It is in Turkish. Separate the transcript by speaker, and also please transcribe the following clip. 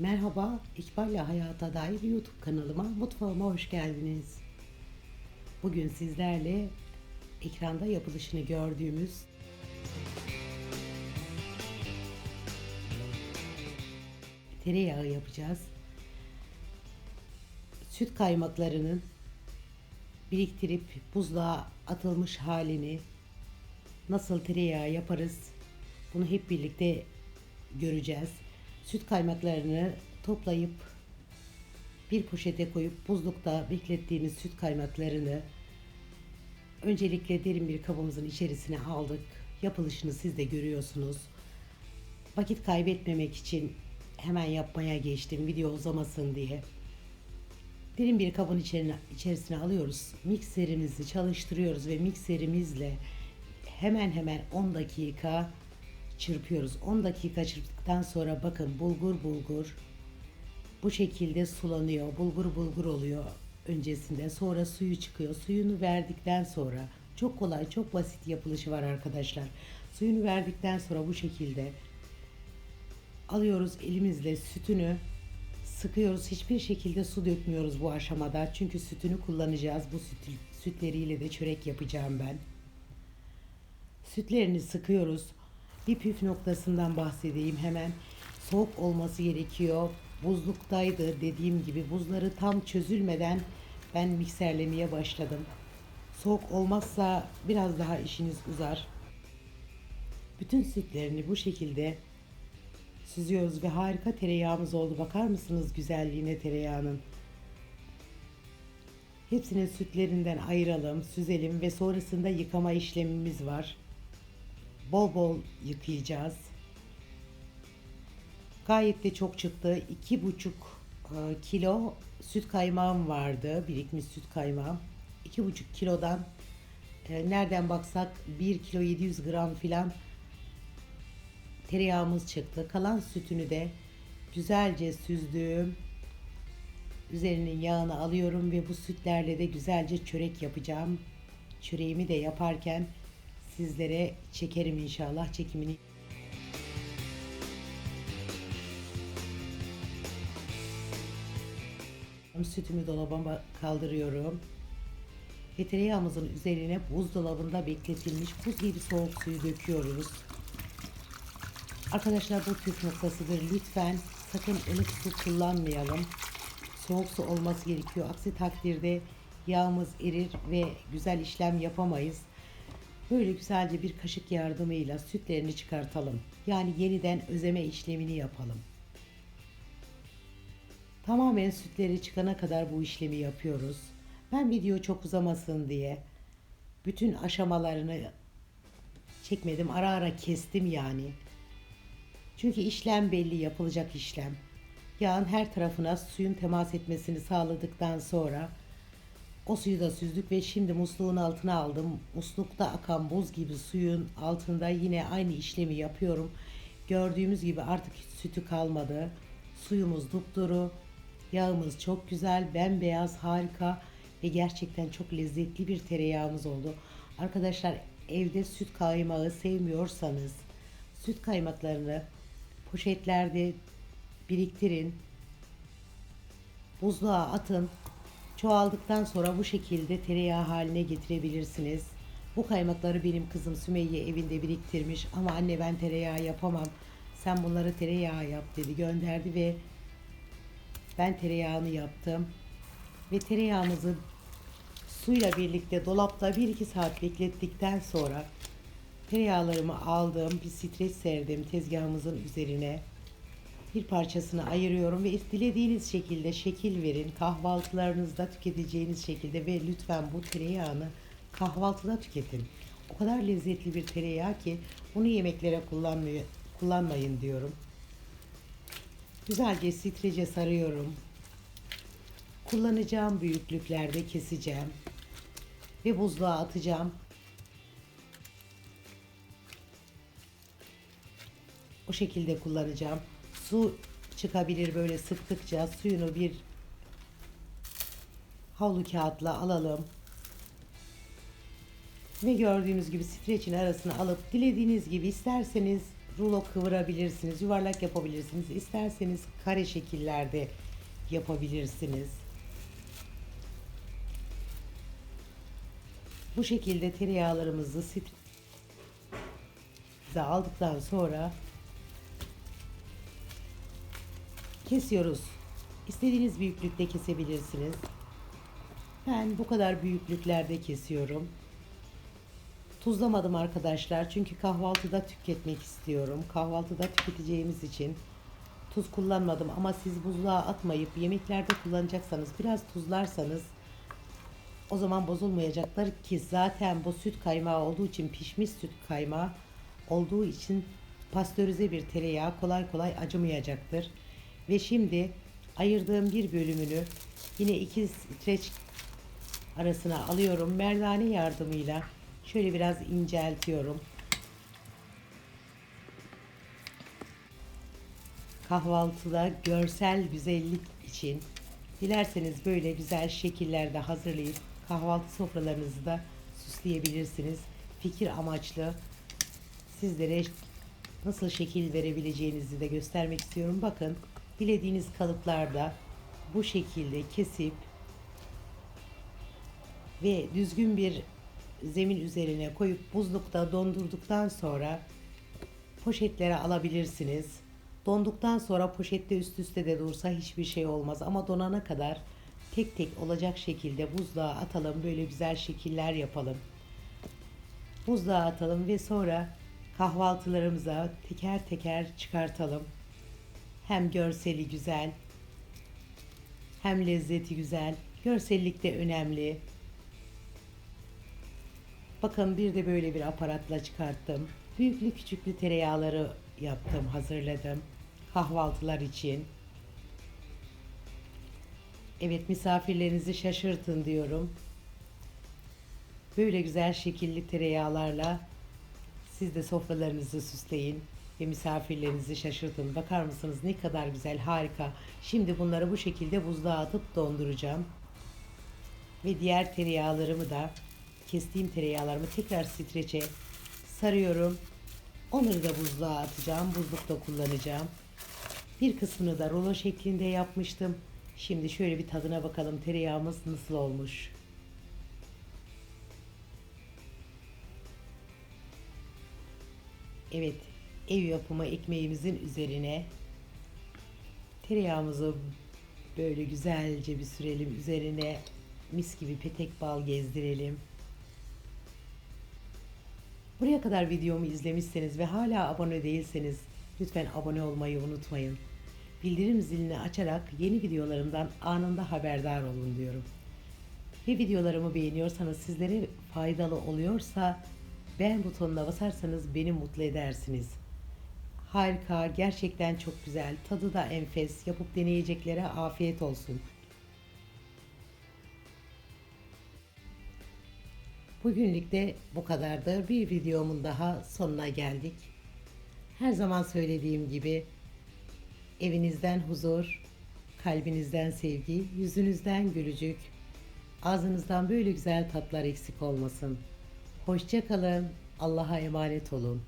Speaker 1: Merhaba, İkbal'le Hayata Dair YouTube kanalıma, mutfağıma hoş geldiniz. Bugün sizlerle ekranda yapılışını gördüğümüz tereyağı yapacağız. Süt kaymaklarının biriktirip buzluğa atılmış halini nasıl tereyağı yaparız bunu hep birlikte göreceğiz. Süt kaymaklarını toplayıp bir poşete koyup buzlukta beklettiğimiz süt kaymaklarını öncelikle derin bir kabımızın içerisine aldık. Yapılışını siz de görüyorsunuz. Vakit kaybetmemek için hemen yapmaya geçtim video uzamasın diye. Derin bir kabın içerine, içerisine alıyoruz. Mikserimizi çalıştırıyoruz ve mikserimizle hemen hemen 10 dakika çırpıyoruz. 10 dakika çırptıktan sonra bakın bulgur bulgur bu şekilde sulanıyor. Bulgur bulgur oluyor öncesinde. Sonra suyu çıkıyor. Suyunu verdikten sonra çok kolay, çok basit yapılışı var arkadaşlar. Suyunu verdikten sonra bu şekilde alıyoruz elimizle sütünü sıkıyoruz. Hiçbir şekilde su dökmüyoruz bu aşamada. Çünkü sütünü kullanacağız. Bu süt, sütleriyle de çörek yapacağım ben. Sütlerini sıkıyoruz. Bir püf noktasından bahsedeyim hemen. Soğuk olması gerekiyor. Buzluktaydı dediğim gibi buzları tam çözülmeden ben mikserlemeye başladım. Soğuk olmazsa biraz daha işiniz uzar. Bütün sütlerini bu şekilde süzüyoruz ve harika tereyağımız oldu. Bakar mısınız güzelliğine tereyağının? Hepsinin sütlerinden ayıralım, süzelim ve sonrasında yıkama işlemimiz var. Bol bol yıkayacağız. Gayet de çok çıktı. İki buçuk e, kilo süt kaymağım vardı. Birikmiş süt kaymağım. İki buçuk kilodan e, nereden baksak 1 kilo 700 gram filan tereyağımız çıktı. Kalan sütünü de güzelce süzdüm. Üzerinin yağını alıyorum ve bu sütlerle de güzelce çörek yapacağım. Çöreğimi de yaparken sizlere çekerim inşallah çekimini. Sütümü dolaba kaldırıyorum. Tereyağımızın üzerine buzdolabında bekletilmiş buz gibi soğuk suyu döküyoruz. Arkadaşlar bu püf noktasıdır. Lütfen sakın ılık su kullanmayalım. Soğuk su olması gerekiyor. Aksi takdirde yağımız erir ve güzel işlem yapamayız. Böyle güzelce bir kaşık yardımıyla sütlerini çıkartalım. Yani yeniden özeme işlemini yapalım. Tamamen sütleri çıkana kadar bu işlemi yapıyoruz. Ben video çok uzamasın diye bütün aşamalarını çekmedim. Ara ara kestim yani. Çünkü işlem belli yapılacak işlem. Yağın her tarafına suyun temas etmesini sağladıktan sonra o suyu da süzdük ve şimdi musluğun altına aldım. Muslukta akan buz gibi suyun altında yine aynı işlemi yapıyorum. Gördüğümüz gibi artık hiç sütü kalmadı. Suyumuz dupduru. Yağımız çok güzel, bembeyaz, harika ve gerçekten çok lezzetli bir tereyağımız oldu. Arkadaşlar evde süt kaymağı sevmiyorsanız süt kaymaklarını poşetlerde biriktirin. Buzluğa atın. Çoğaldıktan sonra bu şekilde tereyağı haline getirebilirsiniz. Bu kaymakları benim kızım Sümeyye evinde biriktirmiş ama anne ben tereyağı yapamam. Sen bunları tereyağı yap dedi gönderdi ve ben tereyağını yaptım. Ve tereyağımızı suyla birlikte dolapta 1-2 saat beklettikten sonra tereyağlarımı aldım. Bir streç serdim tezgahımızın üzerine. Bir parçasını ayırıyorum ve dilediğiniz şekilde şekil verin. Kahvaltılarınızda tüketeceğiniz şekilde ve lütfen bu tereyağını kahvaltıda tüketin. O kadar lezzetli bir tereyağı ki bunu yemeklere kullanmayı, kullanmayın diyorum. Güzelce strece sarıyorum. Kullanacağım büyüklüklerde keseceğim. Ve buzluğa atacağım. O şekilde kullanacağım. Su çıkabilir böyle sıktıkça suyunu bir havlu kağıtla alalım. Ve gördüğünüz gibi streçin arasına alıp dilediğiniz gibi isterseniz rulo kıvırabilirsiniz, yuvarlak yapabilirsiniz. İsterseniz kare şekillerde yapabilirsiniz. Bu şekilde tereyağlarımızı da aldıktan sonra kesiyoruz. İstediğiniz büyüklükte kesebilirsiniz. Ben bu kadar büyüklüklerde kesiyorum. Tuzlamadım arkadaşlar çünkü kahvaltıda tüketmek istiyorum. Kahvaltıda tüketeceğimiz için tuz kullanmadım ama siz buzluğa atmayıp yemeklerde kullanacaksanız biraz tuzlarsanız o zaman bozulmayacaklar ki zaten bu süt kaymağı olduğu için pişmiş süt kaymağı olduğu için pastörize bir tereyağı kolay kolay acımayacaktır. Ve şimdi ayırdığım bir bölümünü yine iki streç arasına alıyorum. Merdane yardımıyla şöyle biraz inceltiyorum. Kahvaltıda görsel güzellik için dilerseniz böyle güzel şekillerde hazırlayıp kahvaltı sofralarınızı da süsleyebilirsiniz. Fikir amaçlı sizlere nasıl şekil verebileceğinizi de göstermek istiyorum. Bakın dilediğiniz kalıplarda bu şekilde kesip ve düzgün bir zemin üzerine koyup buzlukta dondurduktan sonra poşetlere alabilirsiniz. Donduktan sonra poşette üst üste de dursa hiçbir şey olmaz ama donana kadar tek tek olacak şekilde buzluğa atalım. Böyle güzel şekiller yapalım. Buzluğa atalım ve sonra kahvaltılarımıza teker teker çıkartalım. Hem görseli güzel, hem lezzeti güzel. Görsellik de önemli. Bakın bir de böyle bir aparatla çıkarttım. Büyüklü küçüklü tereyağları yaptım, hazırladım. Kahvaltılar için. Evet misafirlerinizi şaşırtın diyorum. Böyle güzel şekilli tereyağlarla siz de sofralarınızı süsleyin ve misafirlerinizi şaşırtın. Bakar mısınız ne kadar güzel, harika. Şimdi bunları bu şekilde buzluğa atıp donduracağım. Ve diğer tereyağlarımı da kestiğim tereyağlarımı tekrar streçe sarıyorum. Onları da buzluğa atacağım. Buzlukta kullanacağım. Bir kısmını da rulo şeklinde yapmıştım. Şimdi şöyle bir tadına bakalım tereyağımız nasıl olmuş. Evet, ev yapımı ekmeğimizin üzerine tereyağımızı böyle güzelce bir sürelim. Üzerine mis gibi petek bal gezdirelim. Buraya kadar videomu izlemişseniz ve hala abone değilseniz lütfen abone olmayı unutmayın. Bildirim zilini açarak yeni videolarımdan anında haberdar olun diyorum. Ve videolarımı beğeniyorsanız sizlere faydalı oluyorsa beğen butonuna basarsanız beni mutlu edersiniz. Harika, gerçekten çok güzel, tadı da enfes. Yapıp deneyeceklere afiyet olsun. Bugünlük de bu kadardı. Bir videomun daha sonuna geldik. Her zaman söylediğim gibi evinizden huzur, kalbinizden sevgi, yüzünüzden gülücük, ağzınızdan böyle güzel tatlar eksik olmasın. Hoşça kalın. Allah'a emanet olun.